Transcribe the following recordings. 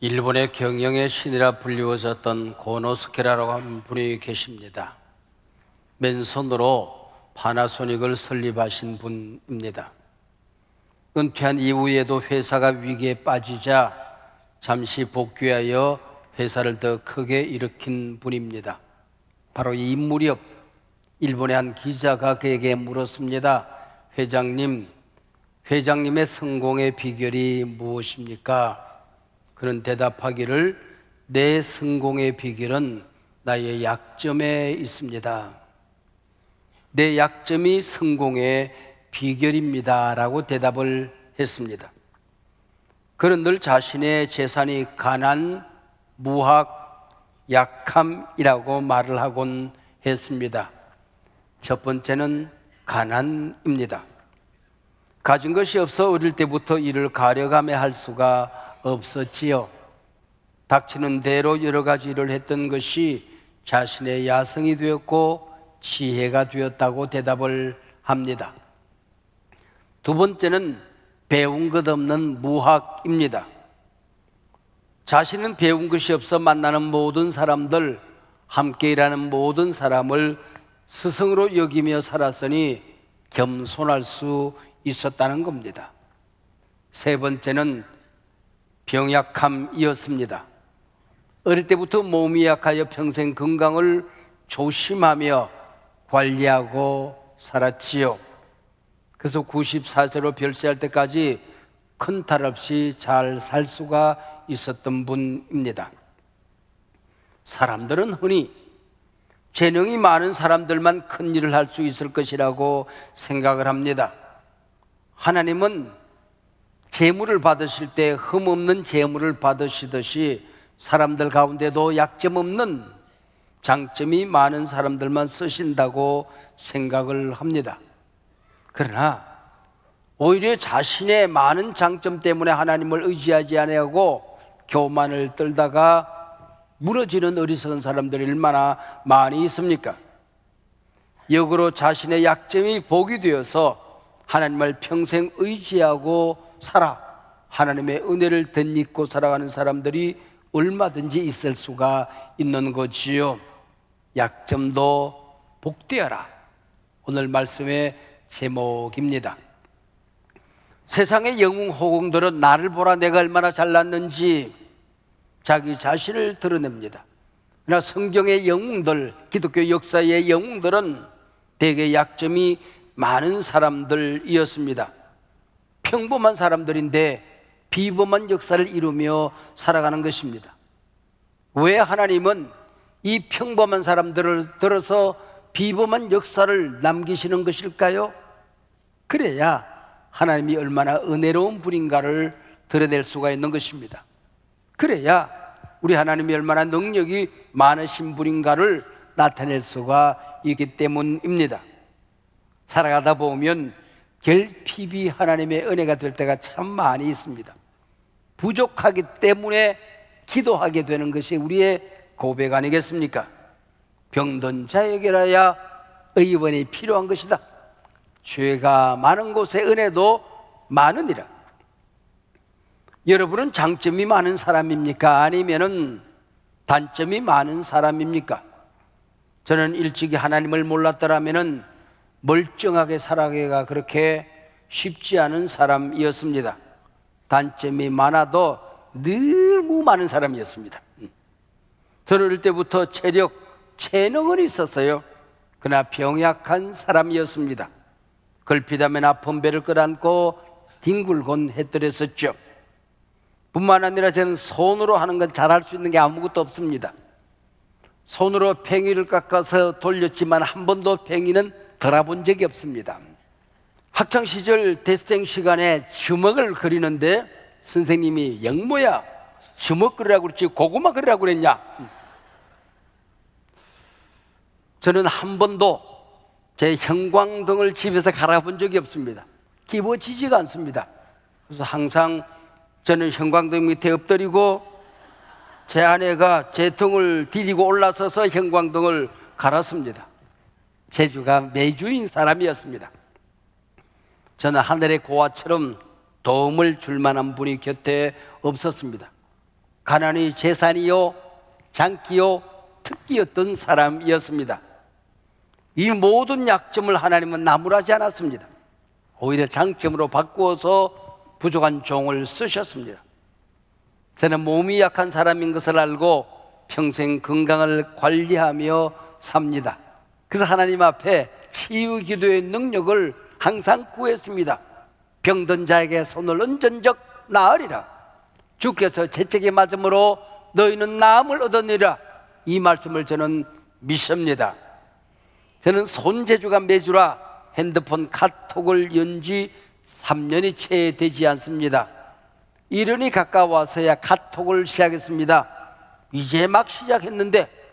일본의 경영의 신이라 불리워졌던 고노스케라라고 하는 분이 계십니다. 맨손으로 파나소닉을 설립하신 분입니다. 은퇴한 이후에도 회사가 위기에 빠지자 잠시 복귀하여 회사를 더 크게 일으킨 분입니다. 바로 이 무렵 일본의 한 기자가 그에게 물었습니다. 회장님, 회장님의 성공의 비결이 무엇입니까? 그런 대답하기를 내 성공의 비결은 나의 약점에 있습니다. 내 약점이 성공의 비결입니다. 라고 대답을 했습니다. 그는 늘 자신의 재산이 가난, 무학, 약함이라고 말을 하곤 했습니다. 첫 번째는 가난입니다. 가진 것이 없어 어릴 때부터 일을 가려가며 할 수가 없었지요. 닥치는 대로 여러 가지 일을 했던 것이 자신의 야성이 되었고 지혜가 되었다고 대답을 합니다. 두 번째는 배운 것 없는 무학입니다. 자신은 배운 것이 없어 만나는 모든 사람들, 함께 일하는 모든 사람을 스승으로 여기며 살았으니 겸손할 수 있었다는 겁니다. 세 번째는 병약함이었습니다. 어릴 때부터 몸이 약하여 평생 건강을 조심하며 관리하고 살았지요. 그래서 94세로 별세할 때까지 큰 탈 없이 잘 살 수가 있었던 분입니다. 사람들은 흔히 재능이 많은 사람들만 큰 일을 할 수 있을 것이라고 생각을 합니다. 하나님은 재물을 받으실 때 흠없는 재물을 받으시듯이 사람들 가운데도 약점 없는 장점이 많은 사람들만 쓰신다고 생각을 합니다. 그러나 오히려 자신의 많은 장점 때문에 하나님을 의지하지 아니하고 교만을 떨다가 무너지는 어리석은 사람들이 얼마나 많이 있습니까? 역으로 자신의 약점이 복이 되어서 하나님을 평생 의지하고 살아 하나님의 은혜를 덧입고 살아가는 사람들이 얼마든지 있을 수가 있는 거지요. 약점도 복되어라. 오늘 말씀의 제목입니다. 세상의 영웅 호공들은 나를 보라 내가 얼마나 잘났는지 자기 자신을 드러냅니다. 그러나 성경의 영웅들, 기독교 역사의 영웅들은 대개 약점이 많은 사람들이었습니다. 평범한 사람들인데 비범한 역사를 이루며 살아가는 것입니다. 왜 하나님은 이 평범한 사람들을 들어서 비범한 역사를 남기시는 것일까요? 그래야 하나님이 얼마나 은혜로운 분인가를 드러낼 수가 있는 것입니다. 그래야 우리 하나님이 얼마나 능력이 많으신 분인가를 나타낼 수가 있기 때문입니다. 살아가다 보면 결핍이 하나님의 은혜가 될 때가 참 많이 있습니다. 부족하기 때문에 기도하게 되는 것이 우리의 고백 아니겠습니까? 병든 자에게라야 의원이 필요한 것이다. 죄가 많은 곳에 은혜도 많으니라. 여러분은 장점이 많은 사람입니까? 아니면은 단점이 많은 사람입니까? 저는 일찍이 하나님을 몰랐더라면은 멀쩡하게 살아가기가 그렇게 쉽지 않은 사람이었습니다. 단점이 많아도 너무 많은 사람이었습니다. 저는 어릴 때부터 체력, 재능은 있었어요. 그러나 병약한 사람이었습니다. 걸핏하면 아픈 배를 끌안고 뒹굴곤 했더랬었죠. 뿐만 아니라 저는 손으로 하는 건 잘할 수 있는 게 아무것도 없습니다. 손으로 팽이를 깎아서 돌렸지만 한 번도 팽이는 돌아본 적이 없습니다. 학창 시절 대생 시간에 주먹을 그리는데 선생님이 영모야 주먹 그리라고 그랬지 고구마 그리라고 그랬냐? 저는 한 번도 제 형광등을 집에서 갈아본 적이 없습니다. 기워지지가 않습니다. 그래서 항상 저는 형광등 밑에 엎드리고 제 아내가 제 등을 디디고 올라서서 형광등을 갈았습니다. 제주가 매주인 사람이었습니다. 저는 하늘의 고아처럼 도움을 줄 만한 분이 곁에 없었습니다. 가난이 재산이요, 장기요, 특기였던 사람이었습니다. 이 모든 약점을 하나님은 나무라지 않았습니다. 오히려 장점으로 바꾸어서 부족한 종을 쓰셨습니다. 저는 몸이 약한 사람인 것을 알고 평생 건강을 관리하며 삽니다. 그래서 하나님 앞에 치유 기도의 능력을 항상 구했습니다. 병든 자에게 손을 얹은적 나으리라. 주께서 재책에 맞음으로 너희는 나음을 얻으니라. 이 말씀을 저는 믿습니다. 저는 손재주가 매주라 핸드폰 카톡을 연지 3년이 채 되지 않습니다. 1년이 가까워서야 카톡을 시작했습니다. 이제 막 시작했는데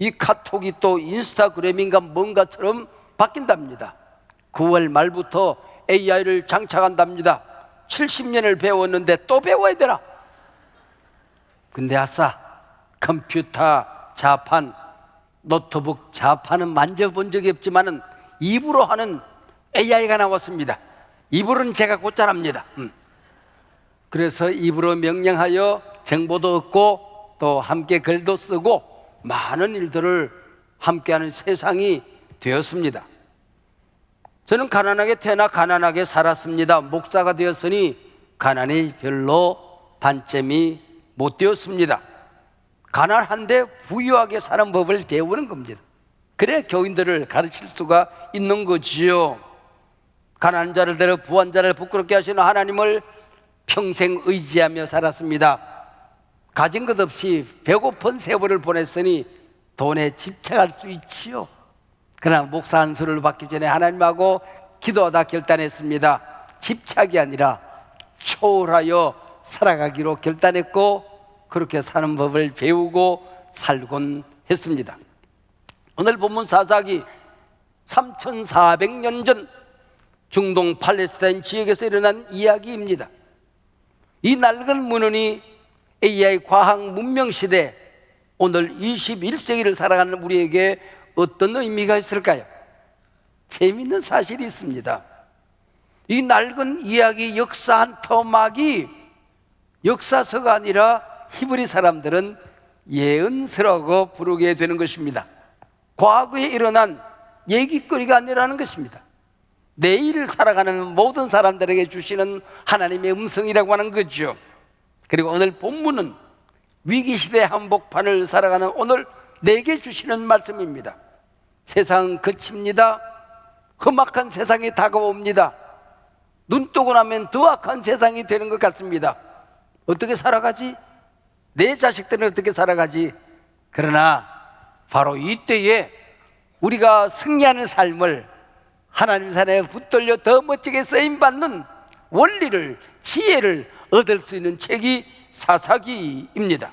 이 카톡이 또 인스타그램인가 뭔가처럼 바뀐답니다. 9월 말부터 AI를 장착한답니다. 70년을 배웠는데 또 배워야 되나? 근데 아싸, 컴퓨터 자판, 노트북 자판은 만져본 적이 없지만은 입으로 하는 AI가 나왔습니다. 입으로는 제가 곧잘합니다. 음. 그래서 입으로 명령하여 정보도 얻고 또 함께 글도 쓰고 많은 일들을 함께하는 세상이 되었습니다. 저는 가난하게 태어나 가난하게 살았습니다. 목사가 되었으니 가난이 별로 단점이 못 되었습니다. 가난한데 부유하게 사는 법을 배우는 겁니다. 그래 교인들을 가르칠 수가 있는 거지요. 가난한 자를 데려 부한 자를 부끄럽게 하시는 하나님을 평생 의지하며 살았습니다. 가진 것 없이 배고픈 세월을 보냈으니 돈에 집착할 수 있지요. 그러나 목사 한 수를 받기 전에 하나님하고 기도하다 결단했습니다. 집착이 아니라 초월하여 살아가기로 결단했고 그렇게 사는 법을 배우고 살곤 했습니다. 오늘 본문 사사기 3400년 전 중동 팔레스타인 지역에서 일어난 이야기입니다. 이 낡은 문헌이 AI 과학 문명 시대 오늘 21세기를 살아가는 우리에게 어떤 의미가 있을까요? 재미있는 사실이 있습니다. 이 낡은 이야기 역사 한 터막이 역사서가 아니라 히브리 사람들은 예언서라고 부르게 되는 것입니다. 과거에 일어난 얘기거리가 아니라는 것입니다. 내일을 살아가는 모든 사람들에게 주시는 하나님의 음성이라고 하는 거죠. 그리고 오늘 본문은 위기시대 한복판을 살아가는 오늘 내게 주시는 말씀입니다. 세상은 그칩니다. 험악한 세상이 다가옵니다. 눈 뜨고 나면 더 악한 세상이 되는 것 같습니다. 어떻게 살아가지? 내 자식들은 어떻게 살아가지? 그러나 바로 이때에 우리가 승리하는 삶을 하나님 산에 붙들려 더 멋지게 쓰임 받는 원리를, 지혜를 얻을 수 있는 책이 사사기입니다.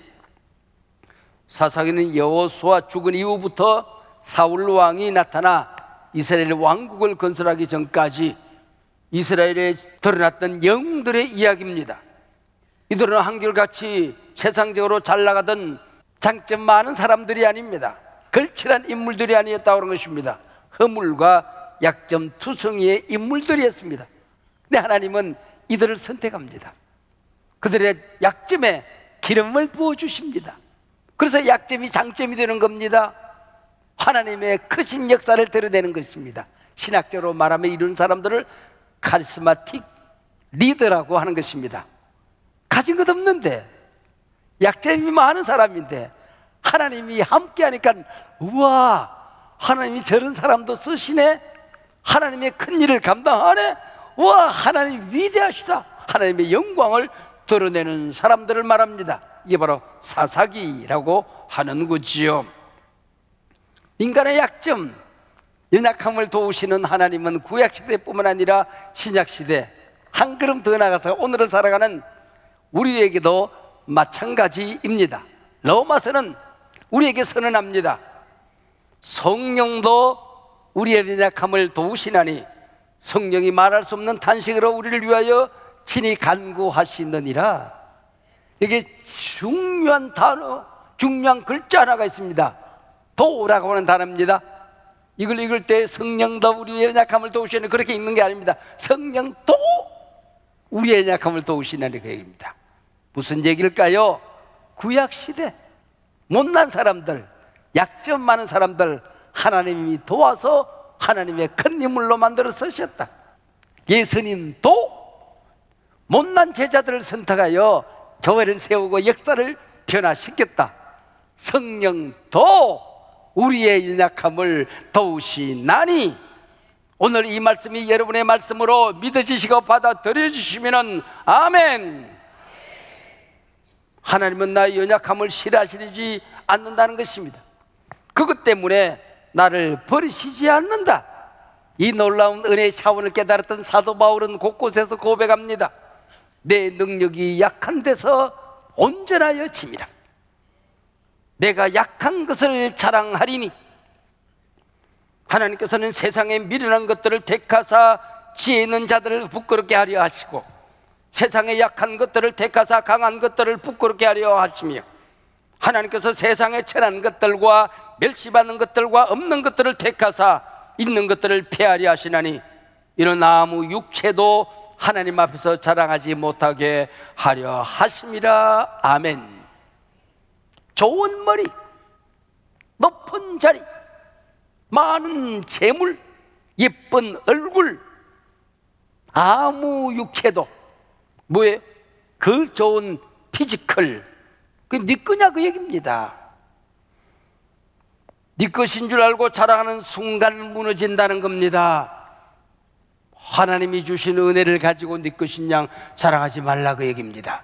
사사기는 여호수아 죽은 이후부터 사울 왕이 나타나 이스라엘 왕국을 건설하기 전까지 이스라엘에 드러났던 영웅들의 이야기입니다. 이들은 한결같이 세상적으로 잘 나가던 장점 많은 사람들이 아닙니다. 걸칠한 인물들이 아니었다고 하는 것입니다. 허물과 약점 투성이의 인물들이었습니다. 근데 하나님은 이들을 선택합니다. 그들의 약점에 기름을 부어 주십니다. 그래서 약점이 장점이 되는 겁니다. 하나님의 크신 역사를 드러내는 것입니다. 신학적으로 말하면 이런 사람들을 카리스마틱 리더라고 하는 것입니다. 가진 것 없는데 약점이 많은 사람인데 하나님이 함께 하니까 우와 하나님이 저런 사람도 쓰시네 하나님의 큰 일을 감당하네 우와 하나님 위대하시다 하나님의 영광을 드러내는 사람들을 말합니다 이게 바로 사사기라고 하는 거지요 인간의 약점 연약함을 도우시는 하나님은 구약시대뿐만 아니라 신약시대 한 걸음 더 나가서 오늘을 살아가는 우리에게도 마찬가지입니다. 로마서는 우리에게 선언합니다. 성령도 우리의 연약함을 도우시나니 성령이 말할 수 없는 탄식으로 우리를 위하여 친히 간구하시느니라. 이게 중요한 단어, 중요한 글자 하나가 있습니다. 도라고 하는 단어입니다. 이걸 읽을 때 성령도 우리의 연약함을 도우시는 그렇게 읽는 게 아닙니다. 성령도 우리의 연약함을 도우시는 그 얘기입니다. 무슨 얘기일까요? 구약 시대 못난 사람들, 약점 많은 사람들 하나님이 도와서 하나님의 큰 인물로 만들어 쓰셨다. 예수님도 못난 제자들을 선택하여 교회를 세우고 역사를 변화시켰다. 성령도 우리의 연약함을 도우시나니 오늘 이 말씀이 여러분의 말씀으로 믿어지시고 받아들여 주시면 아멘. 하나님은 나의 연약함을 싫어하시지 않는다는 것입니다. 그것 때문에 나를 버리시지 않는다. 이 놀라운 은혜의 차원을 깨달았던 사도 바울은 곳곳에서 고백합니다. 내 능력이 약한 데서 온전하여 칩니다. 내가 약한 것을 자랑하리니 하나님께서는 세상에 미련한 것들을 택하사 지혜 있는 자들을 부끄럽게 하려 하시고 세상에 약한 것들을 택하사 강한 것들을 부끄럽게 하려 하시며 하나님께서 세상에 천한 것들과 멸시받는 것들과 없는 것들을 택하사 있는 것들을 폐하려 하시나니 이런 아무 육체도 하나님 앞에서 자랑하지 못하게 하려 하심이라 아멘. 좋은 머리 높은 자리 많은 재물 예쁜 얼굴 아무 육체도 뭐에 그 좋은 피지컬 그네 거냐 그 얘기입니다. 네 것인 줄 알고 자랑하는 순간 무너진다는 겁니다 하나님이 주신 은혜를 가지고 네 것인 양 자랑하지 말라 그 얘기입니다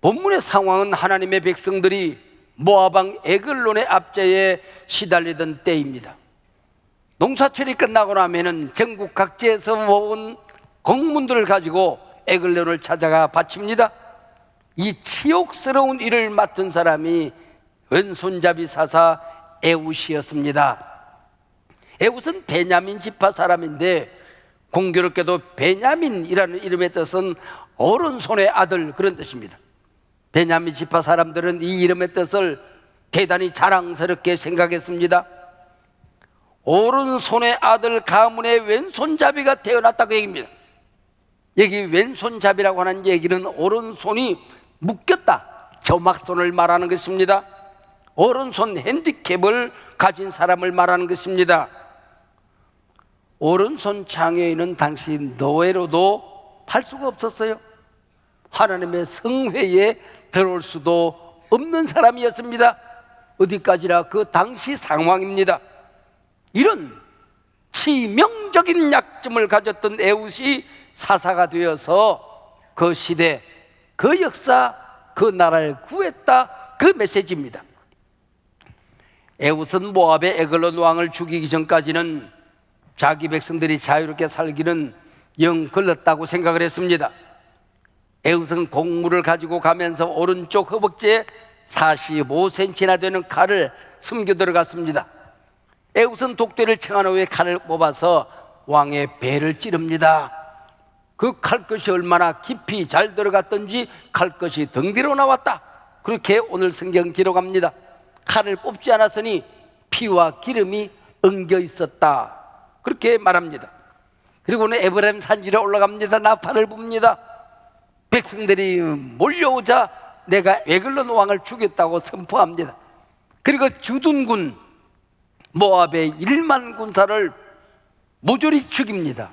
본문의 상황은 하나님의 백성들이 모아방 에글론의 압제에 시달리던 때입니다. 농사철이 끝나고 나면은 전국 각지에서 모은 공문들을 가지고 에글론을 찾아가 바칩니다. 이 치욕스러운 일을 맡은 사람이 왼손잡이 사사 에웃이었습니다. 에웃은 베냐민 지파 사람인데 공교롭게도 베냐민이라는 이름의 뜻은 오른손의 아들 그런 뜻입니다. 베냐민 지파 사람들은 이 이름의 뜻을 대단히 자랑스럽게 생각했습니다. 오른손의 아들 가문의 왼손잡이가 태어났다고 얘기입니다. 여기 왼손잡이라고 하는 얘기는 오른손이 묶였다. 저막손을 말하는 것입니다. 오른손 핸디캡을 가진 사람을 말하는 것입니다. 오른손 장애인은 당시 노예로도 팔 수가 없었어요. 하나님의 성회에 들어올 수도 없는 사람이었습니다. 어디까지나 그 당시 상황입니다. 이런 치명적인 약점을 가졌던 에웃이 사사가 되어서 그 시대, 그 역사, 그 나라를 구했다. 그 메시지입니다. 에웃은 모압의 에글론 왕을 죽이기 전까지는 자기 백성들이 자유롭게 살기는 영 걸렸다고 생각을 했습니다. 에웃은 곡물을 가지고 가면서 오른쪽 허벅지에 45cm나 되는 칼을 숨겨 들어갔습니다. 에웃은 독대를 청한 후에 칼을 뽑아서 왕의 배를 찌릅니다. 그 칼끝이 얼마나 깊이 잘 들어갔던지 칼끝이 등 뒤로 나왔다. 그렇게 오늘 성경 기록합니다. 칼을 뽑지 않았으니 피와 기름이 엉겨 있었다. 그렇게 말합니다. 그리고는 에브라임 산지에 올라갑니다. 나팔을 붑니다. 백성들이 몰려오자 내가 에글론 왕을 죽였다고 선포합니다. 그리고 주둔군 모압의 1만 군사를 모조리 죽입니다.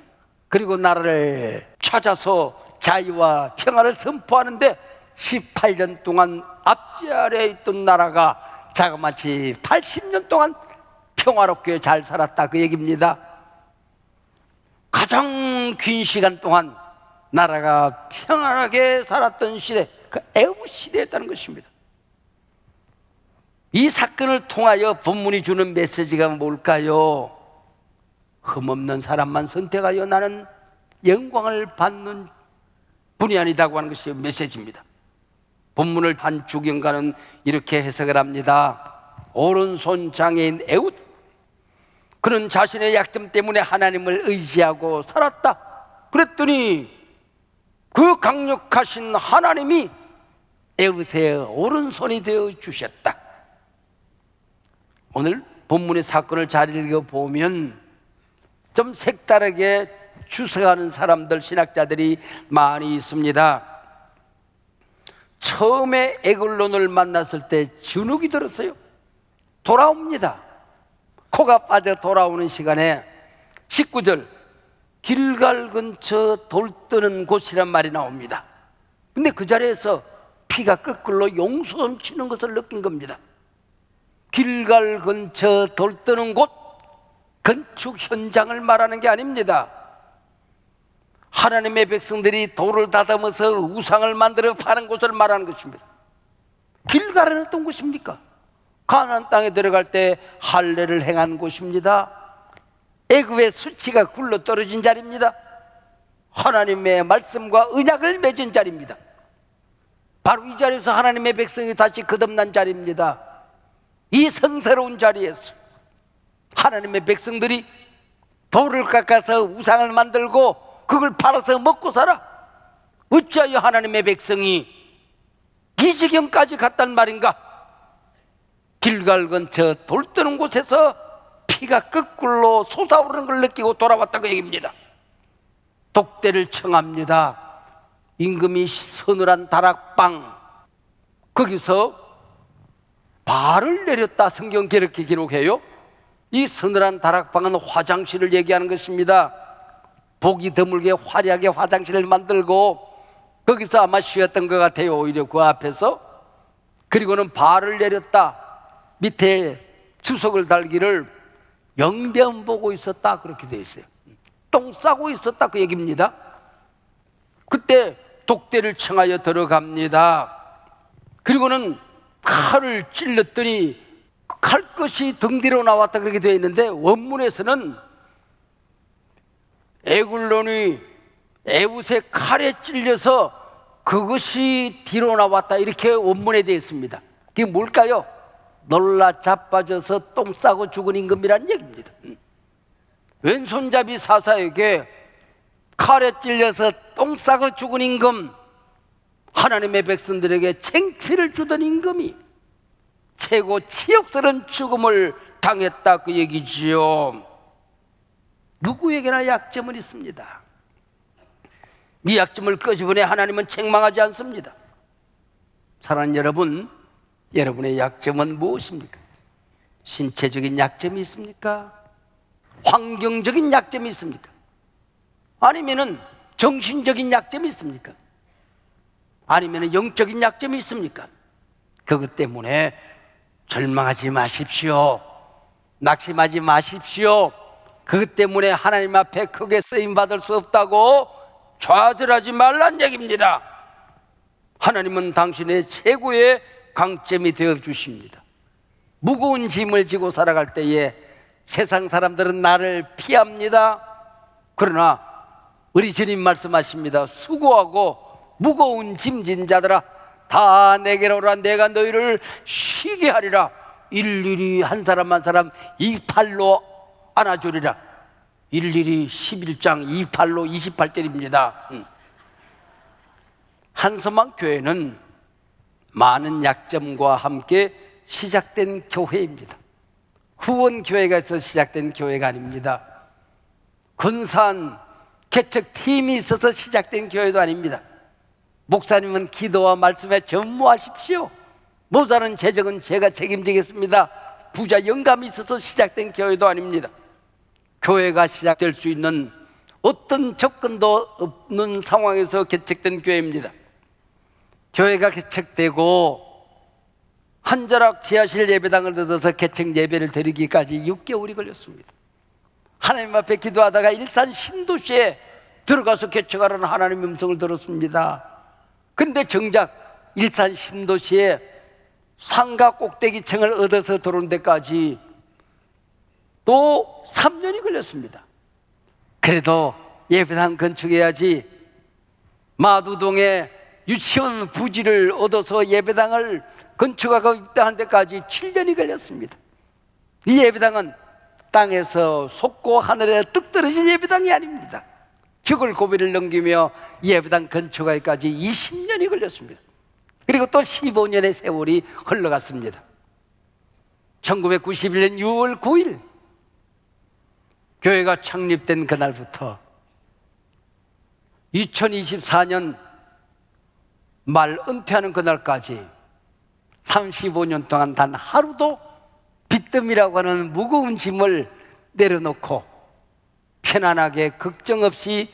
그리고 나라를 찾아서 자유와 평화를 선포하는데 18년 동안 앞지 아래에 있던 나라가 자그마치 80년 동안 평화롭게 잘 살았다 그 얘기입니다. 가장 긴 시간 동안 나라가 평안하게 살았던 시대, 그 애우 시대였다는 것입니다. 이 사건을 통하여 본문이 주는 메시지가 뭘까요? 흠없는 사람만 선택하여 나는 영광을 받는 분이 아니다고 하는 것이 메시지입니다. 본문을 한 주경가는 이렇게 해석을 합니다. 오른손 장애인 에웃. 그는 자신의 약점 때문에 하나님을 의지하고 살았다. 그랬더니 그 강력하신 하나님이 에우세의 오른손이 되어 주셨다. 오늘 본문의 사건을 잘 읽어보면 좀 색다르게 주석하는 사람들, 신학자들이 많이 있습니다. 처음에 에글론을 만났을 때 주눅이 들었어요. 돌아옵니다. 코가 빠져 돌아오는 시간에 19절 길갈 근처 돌뜨는 곳이란 말이 나옵니다. 근데 그 자리에서 피가 거꾸로 용솟음 치는 것을 느낀 겁니다. 길갈 근처 돌뜨는 곳 건축 현장을 말하는 게 아닙니다. 하나님의 백성들이 돌을 다듬어서 우상을 만들어 파는 곳을 말하는 것입니다. 길가는 어떤 곳입니까? 가나안 땅에 들어갈 때 할례를 행한 곳입니다. 애굽의 수치가 굴러 떨어진 자리입니다. 하나님의 말씀과 언약을 맺은 자리입니다. 바로 이 자리에서 하나님의 백성이 다시 거듭난 자리입니다. 이 성스러운 자리에서 하나님의 백성들이 돌을 깎아서 우상을 만들고 그걸 팔아서 먹고 살아. 어찌하여 하나님의 백성이 이 지경까지 갔단 말인가? 길갈 근처 돌 뜨는 곳에서 피가 거꾸로 솟아오르는 걸 느끼고 돌아왔다고 얘기입니다. 독대를 청합니다. 임금이 서늘한 다락방 거기서 발을 내렸다 성경 그렇게 기록해요. 이 서늘한 다락방은 화장실을 얘기하는 것입니다. 보기 드물게 화려하게 화장실을 만들고 거기서 아마 쉬었던 것 같아요. 오히려 그 앞에서 그리고는 발을 내렸다. 밑에 주석을 달기를 영변 보고 있었다 그렇게 되어 있어요. 똥 싸고 있었다 그 얘기입니다. 그때 독대를 청하여 들어갑니다. 그리고는 칼을 찔렀더니 칼끝이 등 뒤로 나왔다 그렇게 되어 있는데 원문에서는 에굴론이 에웃의 칼에 찔려서 그것이 뒤로 나왔다 이렇게 원문에 되어 있습니다. 그게 뭘까요? 놀라 자빠져서 똥 싸고 죽은 임금이라는 얘기입니다. 음. 왼손잡이 사사에게 칼에 찔려서 똥 싸고 죽은 임금 하나님의 백성들에게 챙피를 주던 임금이 최고 치욕스러운 죽음을 당했다 그 얘기지요. 누구에게나 약점은 있습니다. 이 약점을 끄집어내 하나님은 책망하지 않습니다. 사랑하는 여러분, 여러분의 약점은 무엇입니까? 신체적인 약점이 있습니까? 환경적인 약점이 있습니까? 아니면은 정신적인 약점이 있습니까? 아니면 영적인 약점이 있습니까? 그것 때문에 절망하지 마십시오. 낙심하지 마십시오. 그것 때문에 하나님 앞에 크게 쓰임 받을 수 없다고 좌절하지 말란 얘기입니다. 하나님은 당신의 최고의 강점이 되어 주십니다. 무거운 짐을 지고 살아갈 때에 세상 사람들은 나를 피합니다. 그러나 우리 주님 말씀하십니다. 수고하고 무거운 짐진 자들아 다 내게로 오라 내가 너희를 쉬게 하리라 일일이 한 사람 한 사람 이 팔로 안아주리라 일일이 11장 28로 28절입니다 음. 한서망 교회는 많은 약점과 함께 시작된 교회입니다 후원 교회가 있어 시작된 교회가 아닙니다 근사한 개척 팀이 있어서 시작된 교회도 아닙니다 목사님은 기도와 말씀에 전무하십시오. 모자는 재정은 제가 책임지겠습니다. 부자 영감이 있어서 시작된 교회도 아닙니다. 교회가 시작될 수 있는 어떤 접근도 없는 상황에서 개척된 교회입니다. 교회가 개척되고 한자락 지하실 예배당을 얻어서 개척 예배를 드리기까지 6개월이 걸렸습니다. 하나님 앞에 기도하다가 일산 신도시에 들어가서 개척하라는 하나님의 음성을 들었습니다. 근데 정작 일산 신도시에 상가 꼭대기 층을 얻어서 들어온 데까지 또 3년이 걸렸습니다. 그래도 예배당 건축해야지 마두동에 유치원 부지를 얻어서 예배당을 건축하고 입당한 데까지 7년이 걸렸습니다. 이 예배당은 땅에서 솟고 하늘에 뚝 떨어진 예배당이 아닙니다. 죽을 고비를 넘기며 예배당 건축하기까지 20년이 걸렸습니다. 그리고 또 15년의 세월이 흘러갔습니다. 1991년 6월 9일 교회가 창립된 그날부터 2024년 말 은퇴하는 그날까지 35년 동안 단 하루도 빚더미라고 하는 무거운 짐을 내려놓고 편안하게 걱정 없이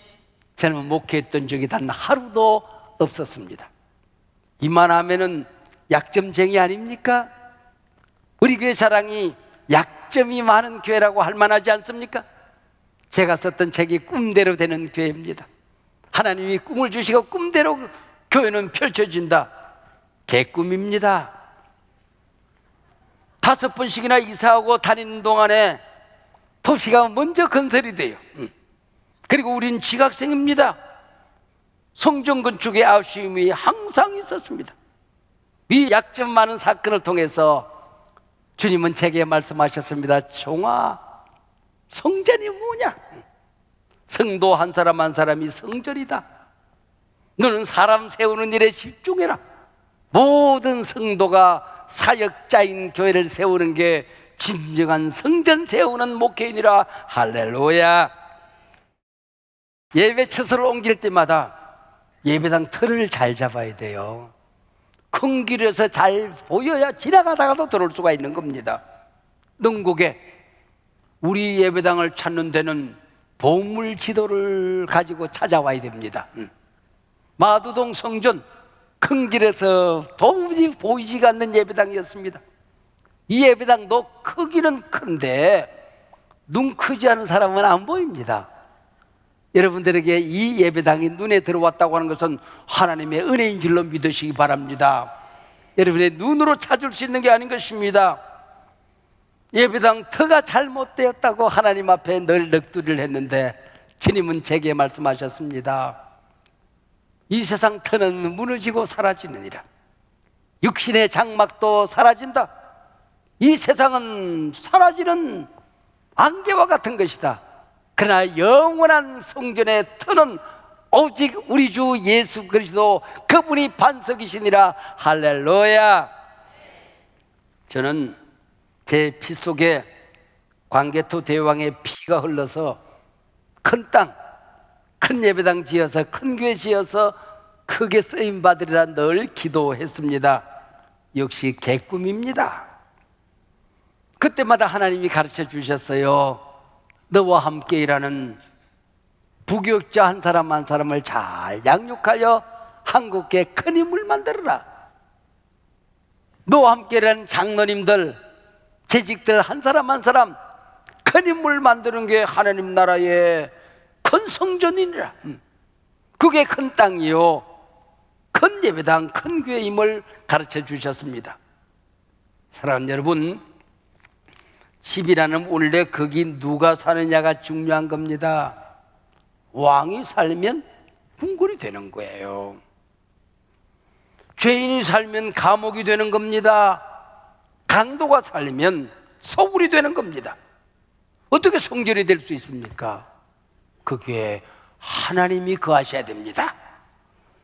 저는 목회했던 적이 단 하루도 없었습니다. 이만하면은 약점쟁이 아닙니까? 우리 교회 자랑이 약점이 많은 교회라고 할 만하지 않습니까? 제가 썼던 책이 꿈대로 되는 교회입니다. 하나님이 꿈을 주시고 꿈대로 교회는 펼쳐진다. 개꿈입니다. 다섯 번씩이나 이사하고 다니는 동안에 도시가 먼저 건설이 돼요. 음. 그리고 우린 지각생입니다. 성전 건축에 아쉬움이 항상 있었습니다. 이 약점 많은 사건을 통해서 주님은 제게 말씀하셨습니다. 종아, 성전이 뭐냐? 성도 한 사람 한 사람이 성전이다. 너는 사람 세우는 일에 집중해라. 모든 성도가 사역자인 교회를 세우는 게 진정한 성전 세우는 목회인이라 할렐루야. 예배 처소를 옮길 때마다 예배당 틀을 잘 잡아야 돼요. 큰 길에서 잘 보여야 지나가다가도 들어올 수가 있는 겁니다. 능곡에 우리 예배당을 찾는 데는 보물 지도를 가지고 찾아와야 됩니다. 음. 마두동 성전 큰 길에서 도무지 보이지가 않는 예배당이었습니다. 이 예배당도 크기는 큰데 눈 크지 않은 사람은 안 보입니다. 여러분들에게 이 예배당이 눈에 들어왔다고 하는 것은 하나님의 은혜인 줄로 믿으시기 바랍니다. 여러분의 눈으로 찾을 수 있는 게 아닌 것입니다. 예배당 터가 잘못되었다고 하나님 앞에 늘 넋두리를 했는데 주님은 제게 말씀하셨습니다. 이 세상 터는 무너지고 사라지느니라. 육신의 장막도 사라진다. 이 세상은 사라지는 안개와 같은 것이다. 그러나 영원한 성전의 터는 오직 우리 주 예수 그리스도 그분이 반석이시니라 할렐루야. 저는 제 피 속에 광개토 대왕의 피가 흘러서 큰 땅, 큰 예배당 지어서 큰 교회 지어서 크게 쓰임 받으리라 늘 기도했습니다. 역시 개꿈입니다. 그때마다 하나님이 가르쳐 주셨어요. 너와 함께 일하는 부교육자 한 사람 한 사람을 잘 양육하여 한국에 큰 힘을 만들어라. 너와 함께 일하는 장로님들, 재직들 한 사람 한 사람 큰 힘을 만드는 게 하나님 나라의 큰 성전이니라. 음. 그게 큰 땅이요. 큰 예배당, 큰 교회임을 가르쳐 주셨습니다. 사랑하는 여러분, 집이라는 원래 거기 누가 사느냐가 중요한 겁니다. 왕이 살면 궁궐이 되는 거예요. 죄인이 살면 감옥이 되는 겁니다. 강도가 살면 서울이 되는 겁니다. 어떻게 성전이 될 수 있습니까? 그게 하나님이 거하셔야 됩니다.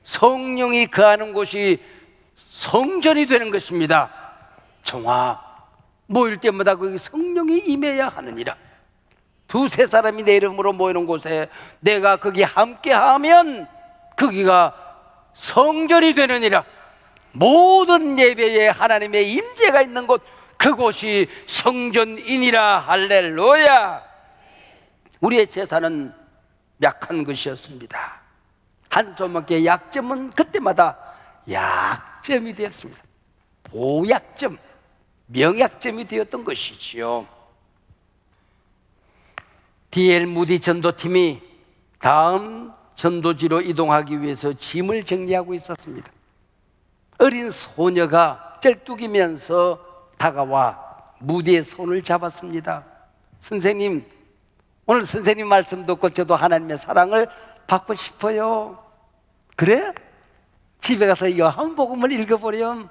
성령이 거하는 곳이 성전이 되는 것입니다. 정화 모일 때마다 거기 성령이 임해야 하느니라. 두세 사람이 내 이름으로 모이는 곳에 내가 거기 함께 하면 거기가 성전이 되느니라. 모든 예배에 하나님의 임재가 있는 곳 그곳이 성전이니라 할렐루야. 우리의 제사는 약한 것이었습니다. 한 조목의 약점은 그때마다 약점이 되었습니다. 보약점, 명약점이 되었던 것이지요. DL 무디 전도팀이 다음 전도지로 이동하기 위해서 짐을 정리하고 있었습니다. 어린 소녀가 쩔뚝이면서 다가와 무디의 손을 잡았습니다. 선생님, 오늘 선생님 말씀 듣고 저도 하나님의 사랑을 받고 싶어요. 그래? 집에 가서 요한복음을 읽어보렴.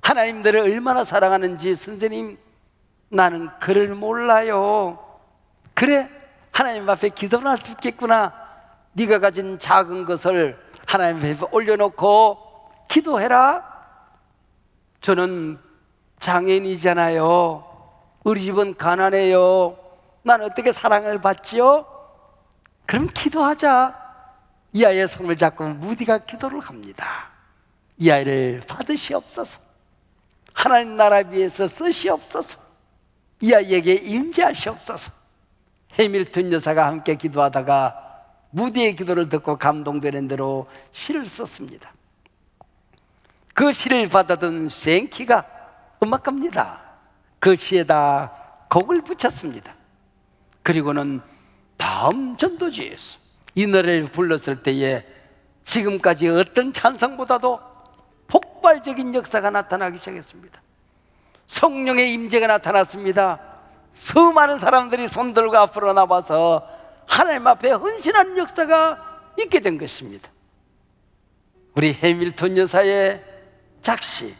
하나님들을 얼마나 사랑하는지 선생님 나는 그를 몰라요. 그래? 하나님 앞에 기도를 할 수 있겠구나. 네가 가진 작은 것을 하나님 앞에 올려놓고 기도해라. 저는 장애인이잖아요. 우리 집은 가난해요. 난 어떻게 사랑을 받지요? 그럼 기도하자. 이 아이의 손을 잡고 무디가 기도를 합니다. 이 아이를 받으시옵소서. 하나님 나라 위해서 쓰시옵소서. 이 아이에게 임재하시옵소서. 해밀턴 여사가 함께 기도하다가 무디의 기도를 듣고 감동되는 대로 시를 썼습니다. 그 시를 받아든 생키가 음악가입니다. 그 시에다 곡을 붙였습니다. 그리고는 다음 전도지에서 이 노래를 불렀을 때에 지금까지 어떤 찬성보다도 폭발적인 역사가 나타나기 시작했습니다. 성령의 임재가 나타났습니다. 수많은 사람들이 손들고 앞으로 나와서 하나님 앞에 헌신하는 역사가 있게 된 것입니다. 우리 해밀턴 여사의 작시,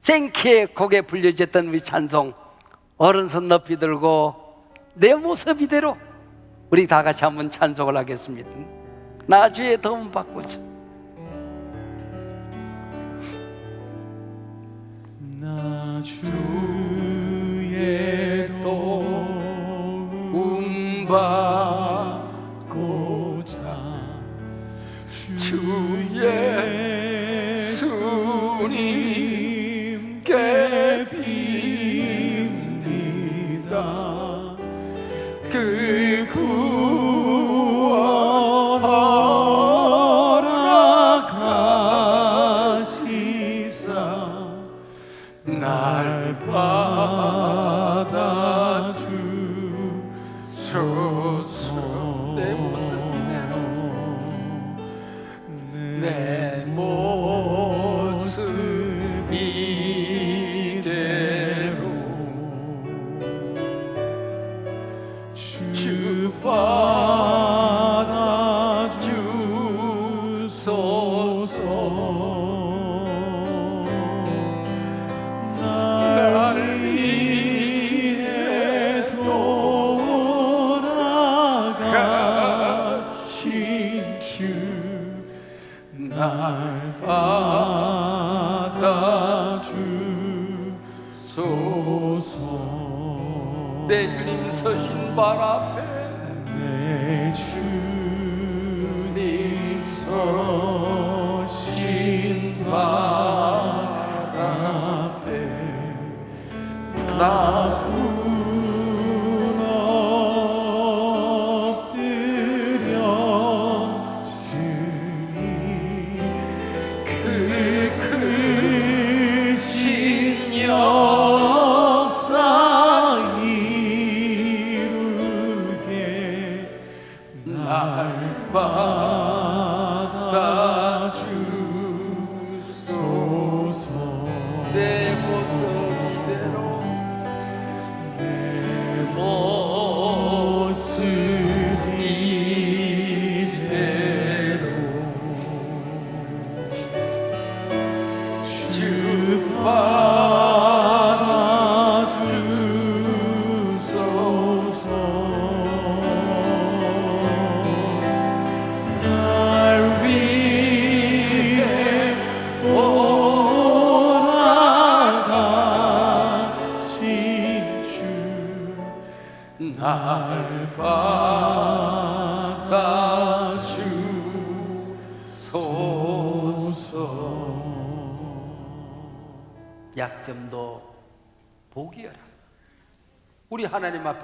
생키의 곡에 불려졌던 우리 찬송, 어른손 높이 들고 내 모습 이대로 우리 다 같이 한번 찬송을 하겠습니다. 나주의 도움 받고자. 나 주의 도움 받고자 주의 날 받아주소서. 내 주님 서신 발 앞에 내 주님 서신 발 앞에 나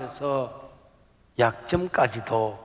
앞에서 약점까지도.